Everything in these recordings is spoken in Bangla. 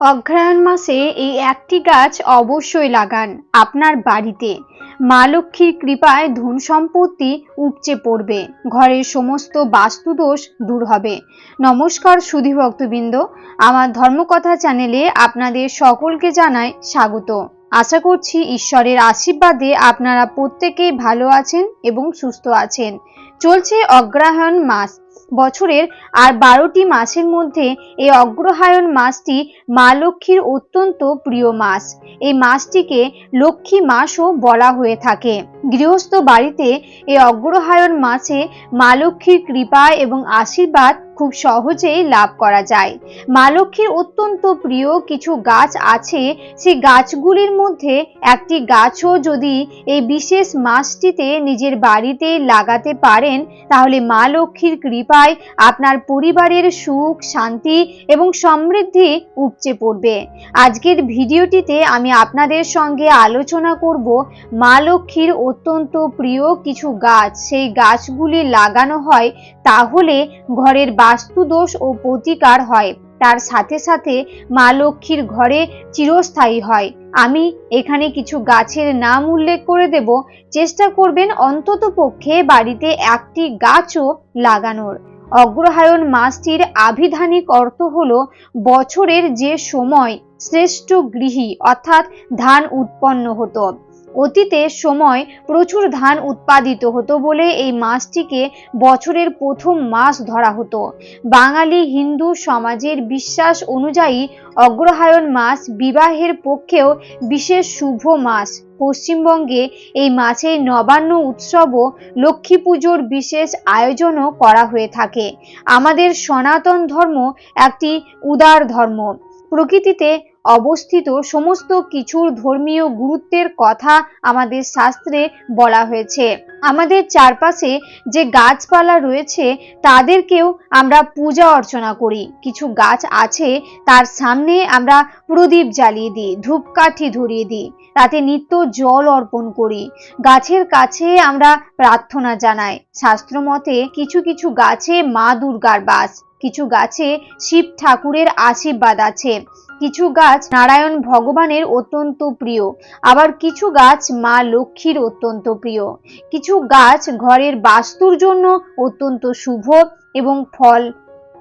অগ্রহায়ণ মাসে এই একটি গাছ অবশ্যই লাগান আপনার বাড়িতে। মা লক্ষ্মীর কৃপায় ধন সম্পত্তি উপচে পড়বে। ঘরের সমস্ত বাস্তুদোষ দূর হবে। নমস্কার সুধী ভক্তবৃন্দ, আমার ধর্মকথা চ্যানেলে আপনাদের সকলকে জানাই স্বাগত। আশা করছি ঈশ্বরের আশীর্বাদে আপনারা প্রত্যেকেই ভালো আছেন এবং সুস্থ আছেন। চলছে অগ্রহায়ণ মাস। বছরের আর বারোটি মাসের মধ্যে এই অগ্রহায়ণ মাসটি মা লক্ষ্মীর অত্যন্ত প্রিয় মাস। এই মাসটিকে লক্ষ্মী মাসও বলা হয়ে থাকে। গৃহস্থ বাড়িতে এই অগ্রহায়ণ মাসে মা লক্ষ্মীর কৃপা এবং আশীর্বাদ খুব সহজেই লাভ করা যায়। মা লক্ষ্মীর অত্যন্ত প্রিয় কিছু গাছ আছে। সেই গাছগুলির মধ্যে একটি গাছও যদি এই বিশেষ মাসটিতে নিজের বাড়িতে লাগাতে পারেন, তাহলে মা লক্ষ্মীর কৃপায় আপনার পরিবারের সুখ, শান্তি এবং সমৃদ্ধি উপচে পড়বে। আজকের ভিডিওটিতে আমি আপনাদের সঙ্গে আলোচনা করব মা লক্ষ্মীর অত্যন্ত প্রিয় কিছু গাছ। সেই গাছগুলি লাগানো হয় তাহলে ঘরের বাস্তুদোষ ও প্রতিকার হয়। তার সাথে সাথে মা লক্ষ্মীর ঘরে চিরস্থায়ী হয়। আমি এখানে কিছু গাছের নাম উল্লেখ করে দেব। চেষ্টা করবেন অন্তত পক্ষে বাড়িতে একটি গাছও লাগানোর। অগ্রহায়ণ মাসটির আভিধানিক অর্থ হলো বছরের যে সময় শ্রেষ্ঠ গৃহী অর্থাৎ ধান উৎপন্ন হতো। অতীতে সময় প্রচুর ধান উৎপাদিত হতো বলে এই মাসটিকে বছরের প্রথম মাস ধরা হতো। বাঙালি হিন্দু সমাজের বিশ্বাস অনুযায়ী অগ্রহায়ণ মাস বিবাহের পক্ষেও বিশেষ শুভ মাস পশ্চিমবঙ্গে এই মাসে নবান্ন উৎসবও লক্ষ্মী পুজোর বিশেষ আয়োজনও করা হয়ে থাকে। আমাদের সনাতন ধর্ম একটি উদার ধর্ম। প্রকৃতিতে অবস্থিত সমস্ত কিছুর ধর্মীয় গুরুত্বের কথা আমাদের শাস্ত্রে বলা হয়েছে। আমাদের চারপাশে যে গাছপালা রয়েছে, তাদেরকেও আমরা পূজা অর্চনা করি। কিছু গাছ আছে, তার সামনে আমরা প্রদীপ জ্বালিয়ে দিই, ধূপকাঠি ধরিয়ে দিই, তাতে নিত্য জল অর্পণ করি। গাছের কাছে আমরা প্রার্থনা জানাই। শাস্ত্র মতে কিছু কিছু গাছে মা দুর্গার বাস। কিছু গাছে শিব ঠাকুরের আশীর্বাদ আছে। কিছু গাছ নারায়ণ ভগবানের অত্যন্ত প্রিয়, আবার কিছু গাছ মা লক্ষ্মীর অত্যন্ত প্রিয়। কিছু গাছ ঘরের বাস্তুর জন্য অত্যন্ত শুভ এবং ফল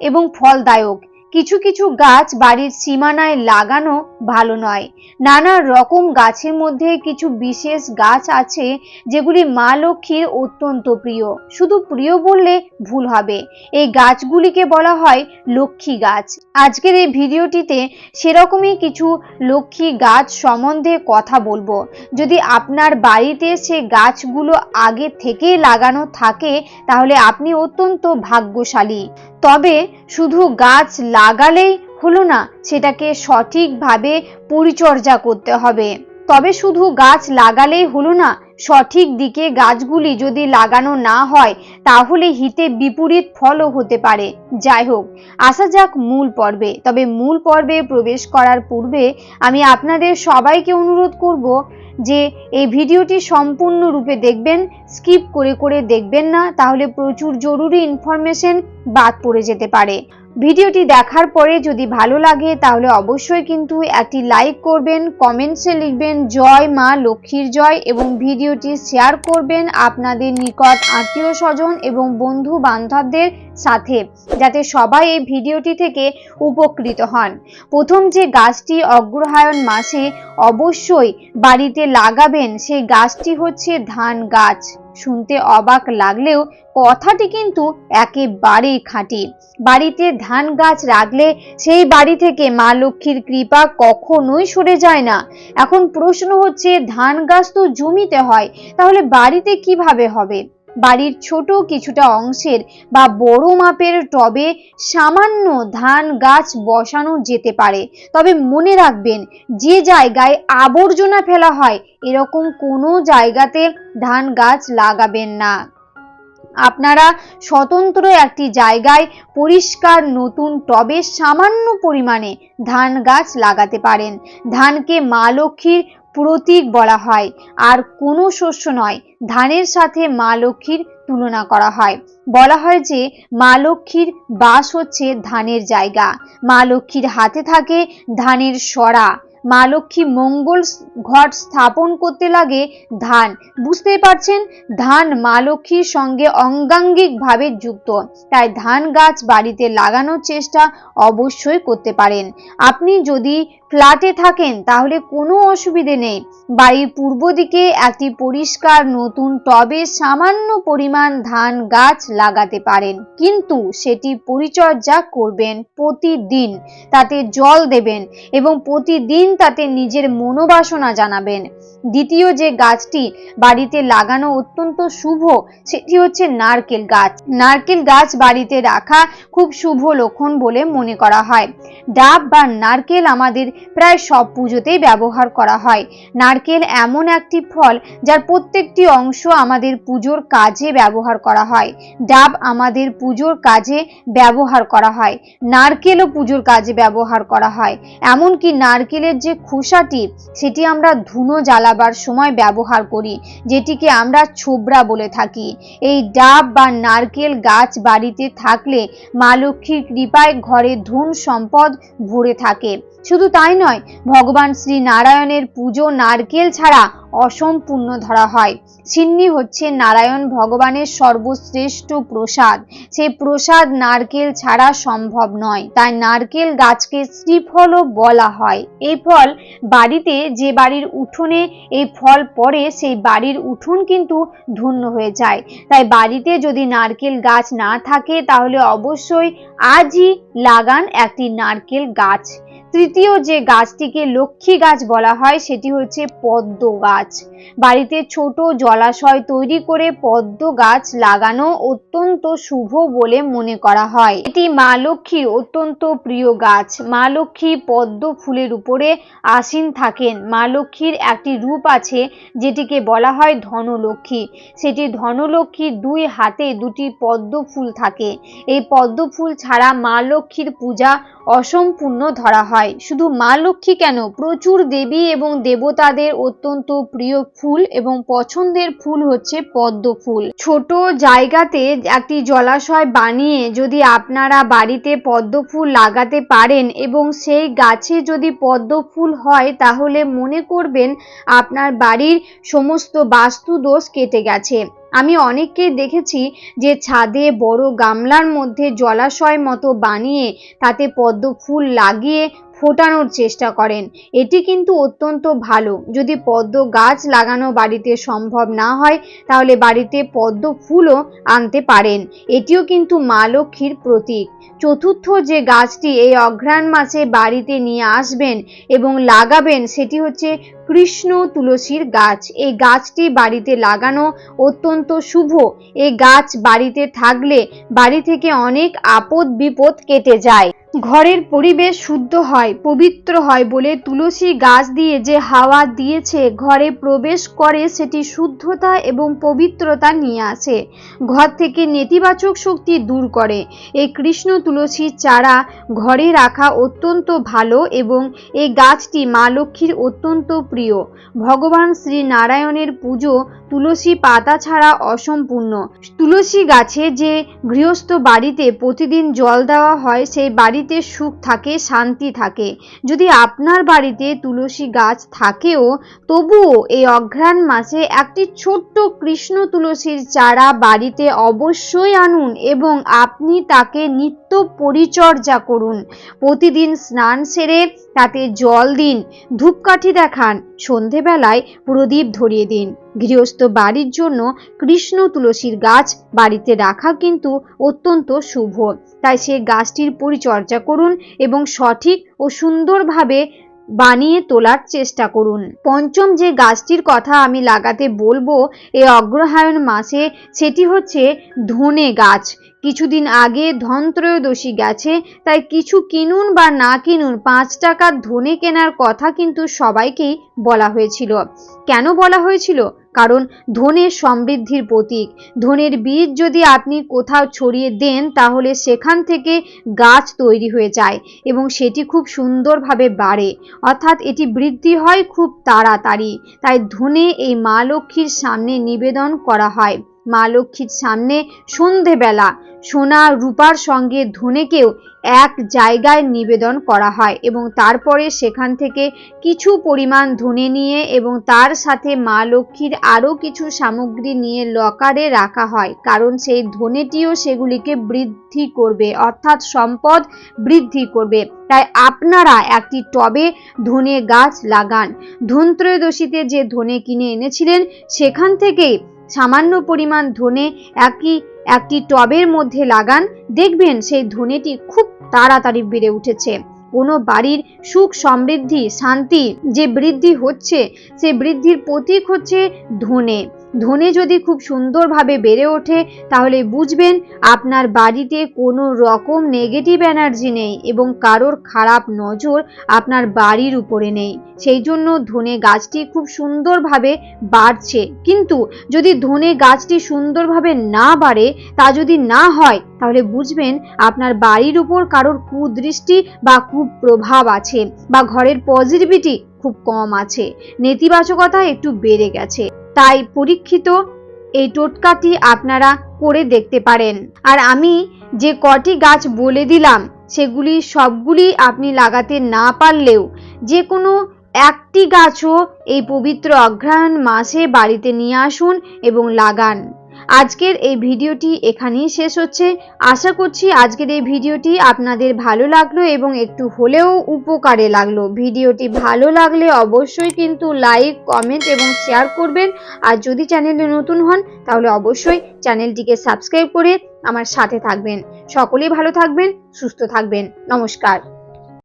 এবং ফলদায়ক। কিছু কিছু গাছ বাড়ির সীমানায় লাগানো ভালো নয়। নানা রকম গাছের মধ্যে কিছু বিশেষ গাছ আছে যেগুলি মা লক্ষ্মীর অত্যন্ত প্রিয়। শুধু প্রিয় বললে ভুল হবে। এই গাছগুলিকে বলা হয় লক্ষ্মী গাছ। আজকের এই ভিডিওটিতে সেরকমই কিছু লক্ষ্মী গাছ সম্বন্ধে কথা বলব। যদি আপনার বাড়িতে সে গাছগুলো আগে থেকেই লাগানো থাকে, তাহলে আপনি অত্যন্ত ভাগ্যশালী। তবে শুধু গাছ লাগালেই হলো না, সেটাকে সঠিকভাবে পরিচর্যা করতে হবে। তবে শুধু গাছ লাগালেই হলো না, সঠিক দিকে গাছগুলি যদি লাগানো না হয়, তাহলে হিতে বিপরীত ফলও হতে পারে। যাই হোক, আসা যাক মূল পর্বে। তবে মূল পর্বে প্রবেশ করার পূর্বে আমি আপনাদের সবাইকে অনুরোধ করব যে এই ভিডিওটি সম্পূর্ণরূপে দেখবেন, স্কিপ করে করে দেখবেন না, তাহলে প্রচুর জরুরি ইনফরমেশন বাদ পড়ে যেতে পারে। ভিডিওটি দেখার পরে যদি ভালো লাগে, তাহলে অবশ্যই কিন্তু একটি লাইক করবেন কমেন্টসে লিখবেন, জয় মা লক্ষ্মীর জয় এবং ভিডিওটি শেয়ার করবেন আপনাদের নিকট আত্মীয় স্বজন এবং বন্ধু বান্ধবদের সাথে, যাতে সবাই এই ভিডিওটি থেকে উপকৃত হন। প্রথম যে গাছটি অগ্রহায়ণ মাসে অবশ্যই বাড়িতে লাগাবেন, সেই গাছটি হচ্ছে ধান গাছ। শুনতে অবাক লাগলেও কথাটি কিন্তু একেবারেই খাঁটি। বাড়িতে ধান গাছ রাখলে সেই বাড়ি থেকে মা লক্ষ্মীর কৃপা কখনোই সরে যায় না। এখন প্রশ্ন হচ্ছে, ধান গাছ তো জমিতে হয়, তাহলে বাড়িতে কীভাবে হবে? বাড়ির ছোট কিছুটা অংশের বা বড় মাপের টবে সামান্য ধান গাছ বসানো যেতে পারে। তবে মনে রাখবেন, যে জায়গায় আবর্জনা ফেলা হয়, এরকম কোনো জায়গাতে ধান গাছ লাগাবেন না। আপনারা স্বতন্ত্র একটি জায়গায় পরিষ্কার নতুন টবে সামান্য পরিমাণে ধান গাছ লাগাতে পারেন। ধানকে মা লক্ষ্মীর প্রতীক বলা হয়। আর কোনো শস্য নয়, ধানের সাথে মা লক্ষ্মীর তুলনা করা হয়। বলা হয় যে, মা লক্ষ্মীর বাস হচ্ছে ধানের জায়গা। মা লক্ষ্মীর হাতে থাকে ধানের সরা। মা লক্ষ্মী মঙ্গল ঘট স্থাপন করতে লাগে ধান। বুঝতেই পারছেন, ধান মা লক্ষ্মীর সঙ্গে অঙ্গাঙ্গিক ভাবে যুক্ত। তাই ধান গাছ বাড়িতে লাগানোর চেষ্টা অবশ্যই করতে পারেন। আপনি যদি ফ্ল্যাটে থাকেন, তাহলে কোনো অসুবিধে নেই। বাড়ির পূর্ব দিকে একটি পরিষ্কার নতুন টবে সামান্য পরিমাণ ধান গাছ লাগাতে পারেন। কিন্তু সেটি পরিচর্যা করবেন প্রতিদিন। তাতে জল দেবেন এবং প্রতিদিন তাতে নিজের মনোবাসনা জানাবেন। দ্বিতীয় যে গাছটি বাড়িতে লাগানো অত্যন্ত শুভ, সেটি হচ্ছে নারকেল গাছ। নারকেল গাছ বাড়িতে রাখা খুব শুভ লক্ষণ বলে মনে করা হয়। ডাব বা নারকেল আমাদের প্রায় সব পুজোতেই ব্যবহার করা হয়। নারকেল এমন একটি ফল যার প্রত্যেকটি অংশ আমাদের পুজোর কাজে ব্যবহার করা হয়। ডাব আমাদের পুজোর কাজে ব্যবহার করা হয়। নারকেলও পুজোর কাজে ব্যবহার করা হয়। এমনকি নারকেলের যে খোসাটি, সেটি আমরা ধুনো জ্বালাবার সময় ব্যবহার করি, যেটিকে আমরা ছোবড়া বলে থাকি। এই ডাব বা নারকেল গাছ বাড়িতে থাকলে মা লক্ষ্মীর কৃপায় ঘরে ধন সম্পদ ভরে থাকে। শুধু তাই নয়, ভগবান শ্রী নারায়ণের পুজো নারকেল ছাড়া অসম্পূর্ণ ধরা হয়। সিন্নি হচ্ছে নারায়ণ ভগবানের সর্বশ্রেষ্ঠ প্রসাদ। সেই প্রসাদ নারকেল ছাড়া সম্ভব নয়। তাই নারকেল গাছকে শ্রীফলও বলা হয়। এই ফল বাড়িতে যে বাড়ির উঠোনে এই ফল পড়ে, সেই বাড়ির উঠোন কিন্তু ধন্য হয়ে যায়। তাই বাড়িতে যদি নারকেল গাছ না থাকে, তাহলে অবশ্যই আজই লাগান একটি নারকেল গাছ। তৃতীয় যে গাছটিকে লক্ষ্মী গাছ বলা হয়, সেটি হচ্ছে পদ্ম গাছ। বাড়িতে ছোট জলাশয় তৈরি করে পদ্ম গাছ লাগানো অত্যন্ত শুভ বলে মনে করা হয়। এটি মা লক্ষ্মীর অত্যন্ত প্রিয় গাছ। মা লক্ষ্মী পদ্ম ফুলের উপরে আসীন থাকেন। মা লক্ষ্মীর একটি রূপ আছে, যেটিকে বলা হয় ধনলক্ষ্মী। সেটি ধনলক্ষ্মীর দুই হাতে দুটি পদ্ম ফুল থাকে। এই পদ্ম ফুল ছাড়া মা লক্ষ্মীর পূজা অসম্পূর্ণ ধরা হয়। শুধু মা লক্ষ্মী কেন? প্রচুর দেবী এবং দেবতাদের অত্যন্ত প্রিয় ফুল এবং পছন্দের ফুল হচ্ছে পদ্ম ফুল। ছোট জায়গাতে একটি জলাশয় বানিয়ে যদি আপনারা বাড়িতে পদ্ম ফুল লাগাতে পারেন এবং সেই গাছে যদি পদ্ম ফুল হয়, তাহলে মনে করবেন আপনার বাড়ির সমস্ত বাস্তু দোষ কেটে গেছে। আমি অনেককেই দেখেছি যে ছাদে বড় গামলার মধ্যে জলাশয় মতো বানিয়ে তাতে পদ্ম ফুল লাগিয়ে ফোটানোর চেষ্টা করেন। এটি কিন্তু অত্যন্ত ভালো। যদি পদ্ম গাছ লাগানো বাড়িতে সম্ভব না হয়, তাহলে বাড়িতে পদ্ম ফুলও আনতে পারেন। এটিও কিন্তু মা লক্ষ্মীর প্রতীক। চতুর্থ যে গাছটি এই অঘ্রাণ মাসে বাড়িতে নিয়ে আসবেন এবং লাগাবেন, সেটি হচ্ছে কৃষ্ণ তুলসীর গাছ। এই গাছটি বাড়িতে লাগানো অত্যন্ত শুভ। এই গাছ বাড়িতে থাকলে বাড়ি থেকে অনেক আপদ বিপদ কেটে যায়। ঘরের পরিবেশ শুদ্ধ হয়, পবিত্র হয় বলে তুলসী গাছ দিয়ে যে হাওয়া দিয়েছে, ঘরে প্রবেশ করে সেটি শুদ্ধতা এবং পবিত্রতা নিয়ে আসে। ঘর থেকে নেতিবাচক শক্তি দূর করে। এই কৃষ্ণ তুলসীর চারা ঘরে রাখা অত্যন্ত ভালো এবং এই গাছটি মা লক্ষ্মীর অত্যন্ত প্রিয়। ভগবান শ্রী নারায়ণের পুজো তুলসী পাতা ছাড়া অসম্পূর্ণ। তুলসী গাছে যে গৃহস্থ বাড়িতে প্রতিদিন জল দেওয়া হয়, সেই বাড়িতে সুখ থাকে, শান্তি থাকে। যদি আপনার বাড়িতে তুলসী গাছ থাকেও, তবুও এই অঘ্রাণ মাসে একটি ছোট্ট কৃষ্ণ তুলসীর চারা বাড়িতে অবশ্যই আনুন এবং আপনি তাকে নিত্য পরিচর্যা করুন। প্রতিদিন স্নান সেরে তাতে জল দিন, ধূপকাঠি দেখান, সন্ধেবেলায় প্রদীপ ধরিয়ে দিন। গৃহস্থ বাড়ির জন্য কৃষ্ণ তুলসীর গাছ বাড়িতে রাখা কিন্তু অত্যন্ত শুভ। তাই সে গাছটির পরিচর্যা করুন এবং সঠিক ও সুন্দরভাবে বানিয়ে তোলার চেষ্টা করুন। পঞ্চম যে গাছটির কথা আমি লাগাতে বলব এই অগ্রহায়ণ মাসে সেটি হচ্ছে ধনে গাছ। কিছুদিন আগে ধনত্রয়োদশী গেছে, তাই কিছু কিনুন বা না কিনুন পাঁচ টাকার ধনে কেনার কথা কিন্তু সবাইকেই বলা হয়েছিল। কেন বলা হয়েছিল? কারণ ধনের সমৃদ্ধির প্রতীক। ধনের বীজ যদি আপনি কোথাও ছড়িয়ে দেন, তাহলে সেখান থেকে গাছ তৈরি হয়ে যায় এবং সেটি খুব সুন্দরভাবে বাড়ে। অর্থাৎ এটি বৃদ্ধি হয় খুব তাড়াতাড়ি। তাই ধনে এই মা লক্ষ্মীর সামনে নিবেদন করা হয়। মা লক্ষ্মীর সামনে সন্ধেবেলা সোনা রূপার সঙ্গে ধনেকেও এক জায়গায় নিবেদন করা হয় এবং তারপরে সেখান থেকে কিছু পরিমাণ ধনে নিয়ে এবং তার সাথে মা লক্ষ্মীর আরও কিছু সামগ্রী নিয়ে লকারে রাখা হয়। কারণ সেই ধনেটিও সেগুলিকে বৃদ্ধি করবে, অর্থাৎ সম্পদ বৃদ্ধি করবে। তাই আপনারা একটি টবে ধনে গাছ লাগান। ধনত্রয়োদশীতে যে ধনে কিনে এনেছিলেন, সেখান থেকেই সামান্য পরিমাণ ধনে একই, একটি টবের মধ্যে লাগান, দেখবেন সেই ধনেটি খুব তাড়াতাড়ি বেড়ে উঠেছে। কোনো বাড়ির সুখ সমৃদ্ধি, শান্তি যে বৃদ্ধি হচ্ছে, সে বৃদ্ধির প্রতীক হচ্ছে ধনে। ধনে যদি খুব সুন্দরভাবে বেড়ে ওঠে, তাহলে বুঝবেন আপনার বাড়িতে কোনো রকম নেগেটিভ এনার্জি নেই এবং কারোর খারাপ নজর আপনার বাড়ির উপরে নেই। সেই জন্য ধনে গাছটি খুব সুন্দরভাবে বাড়ছে। কিন্তু যদি ধনে গাছটি সুন্দরভাবে না বাড়ে, তা যদি না হয়, তাহলে বুঝবেন আপনার বাড়ির উপর কারোর কুদৃষ্টি বা কুপ্রভাব আছে বা ঘরের পজিটিভিটি খুব কম আছে। নেতিবাচকতা একটু বেড়ে গেছে। তাই পরীক্ষিত এই টোটকাটি আপনারা করে দেখতে পারেন। আর আমি যে কটি গাছ বলে দিলাম, সেগুলি সবগুলি আপনি লাগাতে না পারলেও যে কোনো একটি গাছও এই পবিত্র অগ্রহায়ণ মাসে বাড়িতে নিয়ে আসুন এবং লাগান। আজকের এই ভিডিওটি এখানেই শেষ হচ্ছে। আশা করছি আজকের এই ভিডিওটি আপনাদের ভালো লাগল এবং একটু হলেও উপকারে লাগল। ভিডিওটি ভালো লাগলে অবশ্যই কিন্তু লাইক, কমেন্ট এবং শেয়ার করবেন। আর যদি চ্যানেলে নতুন হন, তাহলে অবশ্যই চ্যানেলটিকে সাবস্ক্রাইব করে আমার সাথে থাকবেন। সকলেই ভালো থাকবেন, সুস্থ থাকবেন। নমস্কার।